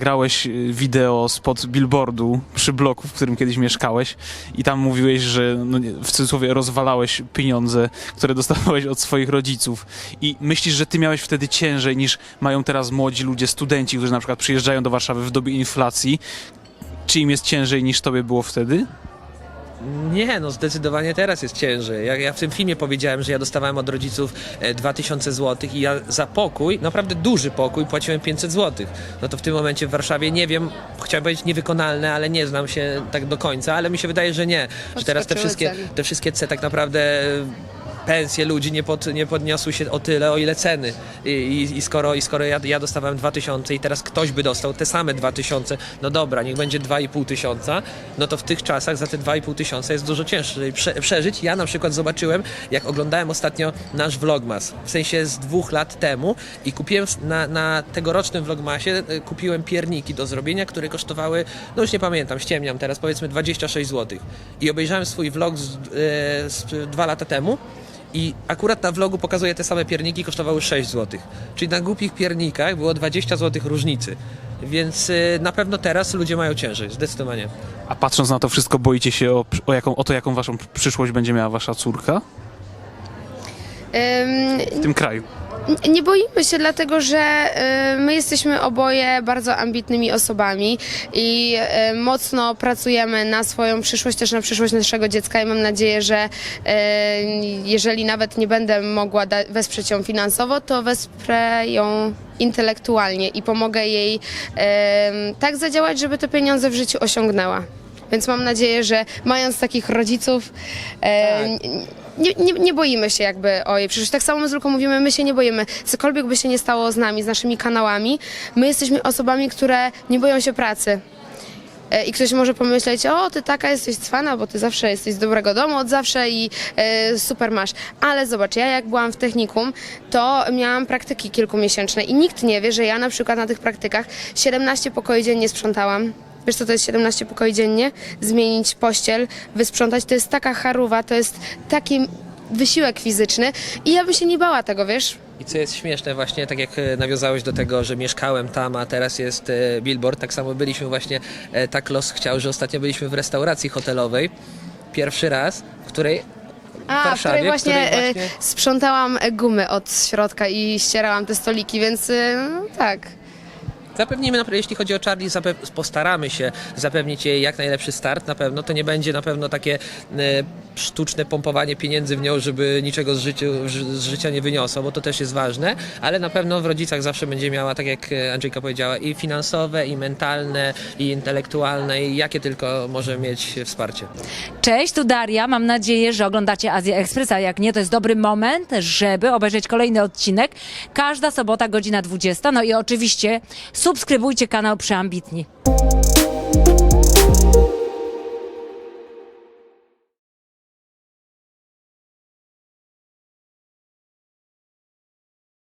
nagrałeś y, wideo spod billboardu przy bloku, w którym kiedyś mieszkałeś i tam mówiłeś, że no, w cudzysłowie rozwalałeś pieniądze, które dostawałeś od swoich rodziców. I myślisz, że ty miałeś wtedy ciężej niż mają teraz młodzi ludzie, studenci, którzy na przykład przyjeżdżają do Warszawy w dobie inflacji. Czy im jest ciężej niż tobie było wtedy? Nie, no zdecydowanie teraz jest ciężej. Ja, ja w tym filmie powiedziałem, że ja dostawałem od rodziców e, 2000 zł i ja za pokój, naprawdę duży pokój, płaciłem 500 zł. No to w tym momencie w Warszawie, nie wiem, chciałem powiedzieć niewykonalne, ale nie znam się tak do końca, ale mi się wydaje, że nie. Że teraz te wszystkie, te wszystkie ceny tak naprawdę e, pensje ludzi nie, pod, nie podniosły się o tyle, o ile ceny. I, i, i skoro, i skoro ja, ja dostawałem 2000 i teraz ktoś by dostał te same 2000, no dobra, niech będzie 2,5 tysiąca, no to w tych czasach za te 2,5 tysiąca jest dużo ciężej prze, przeżyć. Ja na przykład zobaczyłem, jak oglądałem ostatnio nasz vlogmas, w sensie z dwóch lat temu i kupiłem na, na tegorocznym vlogmasie, e, kupiłem pierniki do zrobienia, które kosztowały, no już nie pamiętam, ściemniam teraz, powiedzmy 26 zł. I obejrzałem swój vlog z, e, z dwa lata temu i akurat na vlogu pokazuję te same pierniki, kosztowały 6 zł. Czyli na głupich piernikach było 20 zł różnicy. Więc y, na pewno teraz ludzie mają ciężej, zdecydowanie. A patrząc na to wszystko, boicie się o, o, jaką, o to, jaką waszą przyszłość będzie miała wasza córka Ym, w tym kraju? Nie boimy się, dlatego że y, my jesteśmy oboje bardzo ambitnymi osobami i y, mocno pracujemy na swoją przyszłość, też na przyszłość naszego dziecka i mam nadzieję, że y, jeżeli nawet nie będę mogła wesprzeć ją finansowo, to wesprę ją intelektualnie i pomogę jej y, tak zadziałać, żeby te pieniądze w życiu osiągnęła. Więc mam nadzieję, że mając takich rodziców, e, Tak. Nie, nie, nie boimy się jakby o jej przyszłość. Tak samo my Luką mówimy, my się nie boimy. Cokolwiek by się nie stało z nami, z naszymi kanałami, my jesteśmy osobami, które nie boją się pracy. E, I ktoś może pomyśleć, o, ty taka jesteś cwana, bo ty zawsze jesteś z dobrego domu, od zawsze i e, super masz. Ale zobacz, ja jak byłam w technikum, to miałam praktyki kilkumiesięczne i nikt nie wie, że ja na przykład na tych praktykach 17 pokoi dziennie sprzątałam. Wiesz co to jest 17 pokoi dziennie? Zmienić pościel, wysprzątać, to jest taka charuwa, to jest taki wysiłek fizyczny i ja bym się nie bała tego, wiesz? I co jest śmieszne właśnie, tak jak e, nawiązałeś do tego, że mieszkałem tam, a teraz jest e, billboard, tak samo byliśmy właśnie, e, tak los chciał, że ostatnio byliśmy w restauracji hotelowej. Pierwszy raz, w której A, w Warszawie, której właśnie, której właśnie- sprzątałam gumy od środka i ścierałam te stoliki, więc no, tak. Zapewnimy, jeśli chodzi o Charlie, postaramy się zapewnić jej jak najlepszy start na pewno. To nie będzie na pewno takie e, sztuczne pompowanie pieniędzy w nią, żeby niczego z, życiu, ży- z życia nie wyniosło, bo to też jest ważne, ale na pewno w rodzicach zawsze będzie miała, tak jak Andrzejka powiedziała, i finansowe, i mentalne, i intelektualne, i jakie tylko może mieć wsparcie. Cześć, tu Daria. Mam nadzieję, że oglądacie Azję Express, a jak nie, to jest dobry moment, żeby obejrzeć kolejny odcinek. Każda sobota, godzina 20. No i oczywiście subskrybujcie kanał Przeambitni.